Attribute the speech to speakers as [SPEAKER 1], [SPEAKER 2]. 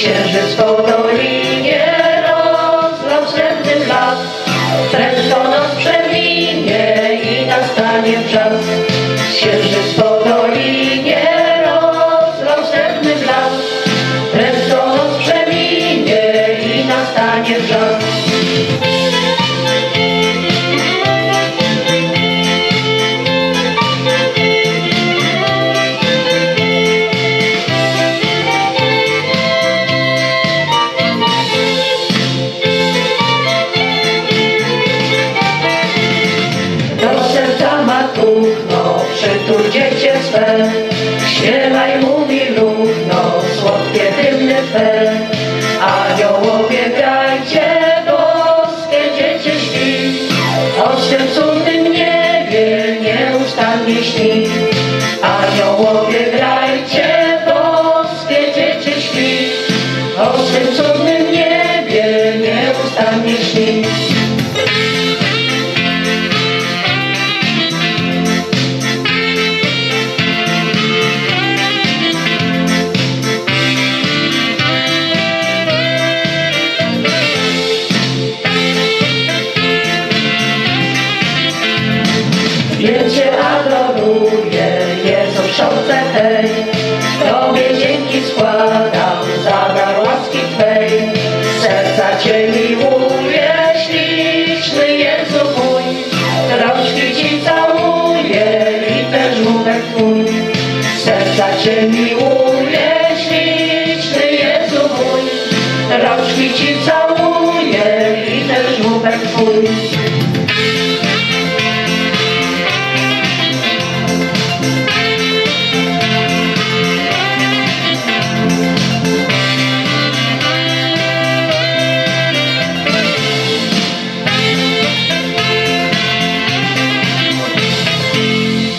[SPEAKER 1] Księżyc po dolinie rozlał srebrny blask. Prędko noc przeminie i nastanie czas. Księżyc po dolinie rozlał srebrny blask. Prędko noc przeminie i nastanie czas. Tuchno, przytul dziecię swe. Śpiewaj mu milówno, słodkie dymny twe. Aniołowie grajcie, boskie dziecię śpi. O swym cudnym niebie nieustannie śni. Aniołowie grajcie, boskie dziecię śpi. O swym cudnym niebie nieustannie śni. Wiecie, adoruję Jezus szopce tej. Tobie dzięki składam za dar łaski Twej. Serca Cię miłuję, śliczny Jezu mój. Rączki Ci całuję i też żółtek Twój. Serca Cię miłuję, śliczny Jezu mój. Rączki Ci całuję i też żółtek Twój.